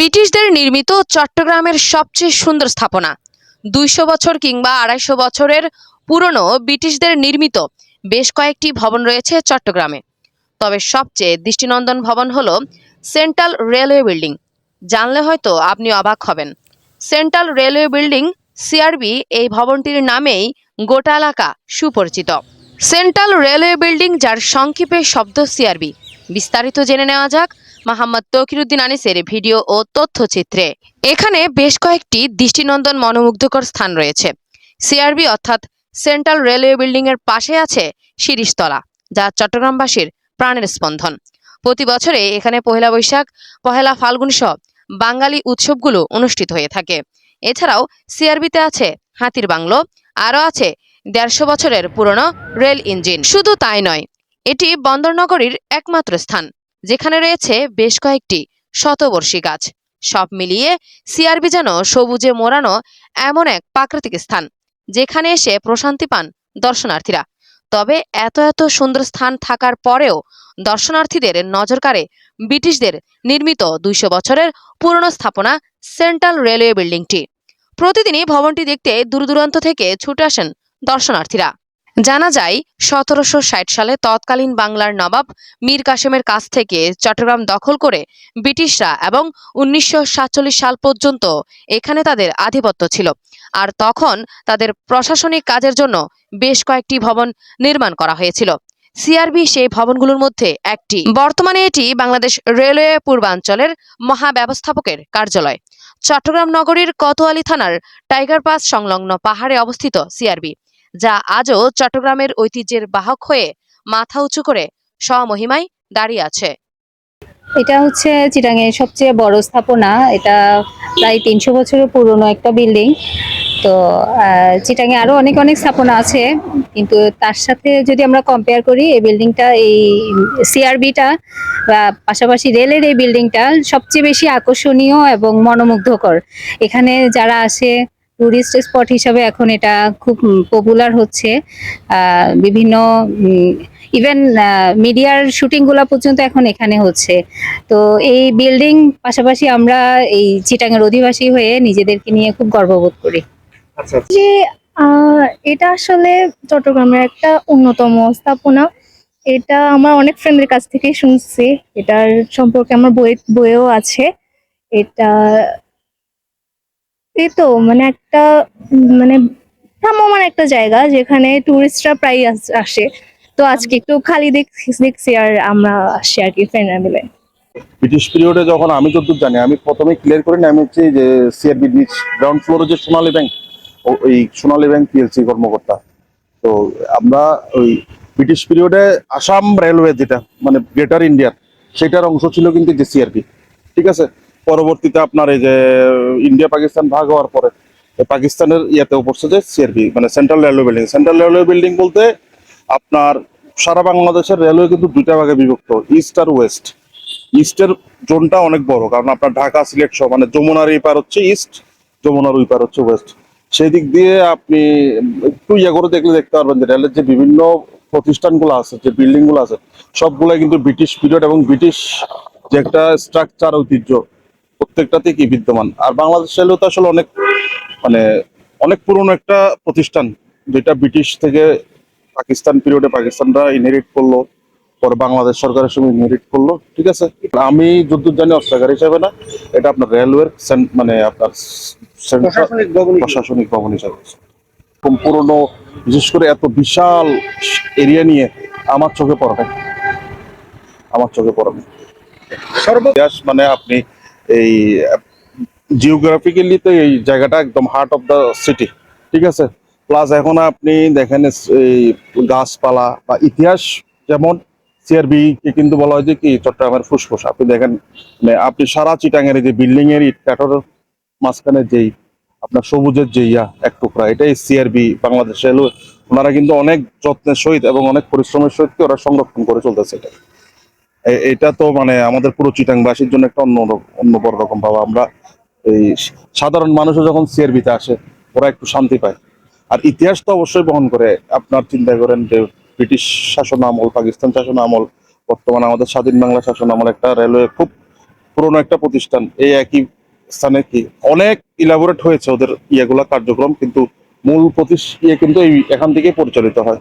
ব্রিটিশদের নির্মিত চট্টগ্রামের সবচেয়ে সুন্দর স্থাপনা। দুইশো বছর কিংবা আড়াইশো বছরের পুরনো ব্রিটিশদের নির্মিত বেশ কয়েকটি ভবন রয়েছে চট্টগ্রামে। তবে সবচেয়ে দৃষ্টিনন্দন ভবন হলো সেন্ট্রাল রেলওয়ে বিল্ডিং। জানলে হয়তো আপনি অবাক হবেন। সেন্ট্রাল রেলওয়ে বিল্ডিং সিআরবি এই ভবনটির নামেই গোটা এলাকা সুপরিচিত। সেন্ট্রাল রেলওয়ে বিল্ডিং যার সংক্ষেপে শব্দ সিআরবি বিস্তারিত জেনে নেওয়া যাক। মোহাম্মদ তকিরুদ্দিন আনিসের ভিডিও ও তথ্যচিত্রে। এখানে বেশ কয়েকটি দৃষ্টিনন্দন মনোমুগ্ধকর স্থান রয়েছে। সিআরবি অর্থাৎ সেন্ট্রাল রেলওয়ে বিল্ডিং এর পাশে আছে শিরিষতলা, যা চট্টগ্রামবাসীর প্রাণের স্পন্দন। প্রতি বছরে এখানে পহেলা বৈশাখ, পহেলা ফাল্গুন সহ বাঙালি উৎসবগুলো অনুষ্ঠিত হয়ে থাকে। এছাড়াও সিআরবিতে আছে হাতির বাংলো, আরও আছে দেড়শো বছরের পুরনো রেল ইঞ্জিন। শুধু তাই নয়, এটি বন্দরনগরীর একমাত্র স্থান। যেখানে রয়েছে বেশ কয়েকটি শতবর্ষী গাছ। সব মিলিয়ে সিআরবি যেন সবুজে মোড়ানো এমন এক প্রাকৃতিক স্থান, যেখানে এসে প্রশান্তি পান দর্শনার্থীরা। তবে এত এত সুন্দর স্থান থাকার পরেও দর্শনার্থীদের নজর কাড়ে ব্রিটিশদের নির্মিত দুইশো বছরের পুরনো স্থাপনা সেন্ট্রাল রেলওয়ে বিল্ডিংটি। প্রতিদিনই ভবনটি দেখতে দূর দূরান্ত থেকে ছুটে আসেন দর্শনার্থীরা। জানা যায়, সতেরোশো ষাট সালে তৎকালীন বাংলার নবাব মীর কাসেমের কাছ থেকে চট্টগ্রাম দখল করে ব্রিটিশরা এবং উনিশশো সাতচল্লিশ সাল পর্যন্ত এখানে তাদের আধিপত্য ছিল। আর তখন তাদের প্রশাসনিক কাজের জন্য বেশ কয়েকটি ভবন নির্মাণ করা হয়েছিল। সিআরবি সেই ভবনগুলোর মধ্যে একটি। বর্তমানে এটি বাংলাদেশ রেলওয়ে পূর্বাঞ্চলের মহাব্যবস্থাপকের কার্যালয়। চট্টগ্রাম নগরীর কোতোয়ালি থানার টাইগার পাস সংলগ্ন পাহাড়ে অবস্থিত সিআরবি যা আজও চট্টগ্রামের ঐতিহ্যের বাহক হয়ে মাথা উঁচু করে স্বমহিমায় দাঁড়িয়ে আছে। এটা হচ্ছে চিটাঙের সবচেয়ে বড় স্থাপনা। এটা প্রায় তিনশো বছরের পুরনো একটা বিল্ডিং। তো চিটাঙে আরও অনেক অনেক স্থাপনা আছে। কিন্তু তার সাথে যদি আমরা কম্পেয়ার করি, এই বিল্ডিংটা, এই সিআরবিটা বা পাশাপাশি রেলের এই বিল্ডিংটা সবচেয়ে বেশি আকর্ষণীয় এবং মনোমুগ্ধকর। এখানে যারা আসে টুরিস্ট স্পট হিসাবে এখন এটা খুব পপুলার হচ্ছে। আহ, বিভিন্ন ইভেন মিডিয়ার শুটিংগুলা পর্যন্ত এখন এখানে হচ্ছে। তো এই বিল্ডিং পাশাপাশি আমরা এই চিটাঙের অধিবাসী হয়ে নিজেদেরকে নিয়ে খুব গর্ববোধ করি। আচ্ছা যে আহ, এটা আসলে চট্টগ্রামের একটা অন্যতম স্থাপনা। এটা আমার অনেক ফ্রেন্ডের কাছ থেকেই শুনছি। এটার সম্পর্কে আমার বই বইয়েও আছে। এটা এই তো মানে একটা মানে ভ্রাম্যমান একটা জায়গা যেখানে টুরিস্টরা প্রায় আসে তো আজকে একটু খালি দেখছি আর আমরা আসছি আর কি ফ্রেন্ডরা মিলে। ব্রিটিশ পিরিয়ডে যখন আমি যতদূর জানি, আমি প্রথমে ক্লিয়ার করে আমি হচ্ছে যে সিআরবি নিচ গ্রাউন্ড ফ্লোরে যে সোনালী ব্যাংক ওই সোনালী ব্যাংক পিএলসি কর্মকর্তা। তো আমরা ওই ব্রিটিশ পিরিয়ডে আসাম রেলওয়ে যেটা মানে গ্রেটার ইন্ডিয়ার সেটার অংশ ছিল কিন্তু যে সিআরপি ঠিক আছে? পরবর্তীতে আপনার এই যে ইন্ডিয়া পাকিস্তান ভাগ হওয়ার পরে পাকিস্তানের ইয়েতেও পড়ছে যে সিআরপি মানে central railway building central railway building বলতে আপনার সারা বাংলাদেশের রেলওয়ে কিন্তু দুইটা ভাগে বিভক্ত ইস্ট আর ওয়েস্ট ইস্টের জোনটা অনেক বড়, কারণ আপনার ঢাকা সিলেট সহ মানে যমুনার এই পার হচ্ছে ইস্ট যমুনার ওই পার হচ্ছে ওয়েস্ট সেই দিক দিয়ে আপনি একটু ইয়ে করে দেখলে দেখতে পারবেন যে রেলের যে বিভিন্ন প্রতিষ্ঠানগুলো আছে, যে বিল্ডিংগুলো আছে সবগুলো কিন্তু ব্রিটিশ পিরিয়ড এবং ব্রিটিশ যে একটা স্ট্রাকচার ঐতিহ্য। প্রত্যেকটাতেই কি বিদ্যমান? আর বাংলাদেশ রেলও তো আসলে অনেক মানে অনেক পুরনো একটা প্রতিষ্ঠান যেটা ব্রিটিশ থেকে পাকিস্তান পিরিয়ডে পাকিস্তানরা ইনহেরিট করল পরে বাংলাদেশ সরকারের সঙ্গে ইনহেরিট করল ঠিক আছে? আমি যদ্দূর জানি অস্ত্রাগার হিসাবে না এটা আপনার রেলওয়ের মানে আপনার প্রশাসনিক ভবন হিসাবে। পুরনো বিশেষ করে এত বিশাল এরিয়া নিয়ে আমার চোখে পড়ে আমার চোখে পড়ে সর্ব মানে আপনি এই জিওগ্রাফিক্যালি তো এই জায়গাটা একদম হার্ট অফ দ্য সিটি ঠিক আছে? প্লাস এখন আপনি দেখেন এই গাছপালা বা ইতিহাস যেমন সিআরবি কে কিন্তু বলা হয় যে কি, চট্টগ্রামের ফুসফুস। আপনি দেখেন মানে আপনি সারা চিটাঙের যে বিল্ডিং এর ইট কাঠরের মাঝখানে যেই, আপনার সবুজের যে ইয়া, এক টুকরা, এটাই সিআরবি বাংলাদেশ ওনারা কিন্তু অনেক যত্নের সহিত এবং অনেক পরিশ্রমের সহিত ওরা সংরক্ষণ করে চলতেছে এটা। এটা তো মানে আমাদের পুরো চিটাংবাসীর জন্য একটা অন্য অন্য বড় রকম ভাবে। আমরা এই সাধারণ মানুষও যখন সিআরবিতে আসে, ওরা একটু শান্তি পায়। আর ইতিহাস তো অবশ্যই বহন করে। আপনার চিন্তা করেন যে, ব্রিটিশ শাসন আমল, পাকিস্তান শাসন আমল, বর্তমানে আমাদের স্বাধীন বাংলা শাসন আমল একটা রেলওয়ে খুব পুরনো একটা প্রতিষ্ঠান। এই একই স্থানে কি অনেক ইলাবোরেট হয়েছে ওদের ইয়েগুলা কার্যক্রম, কিন্তু মূল প্রতিষ্ঠা ইয়ে কিন্তু এই এখান থেকেই পরিচালিত হয়।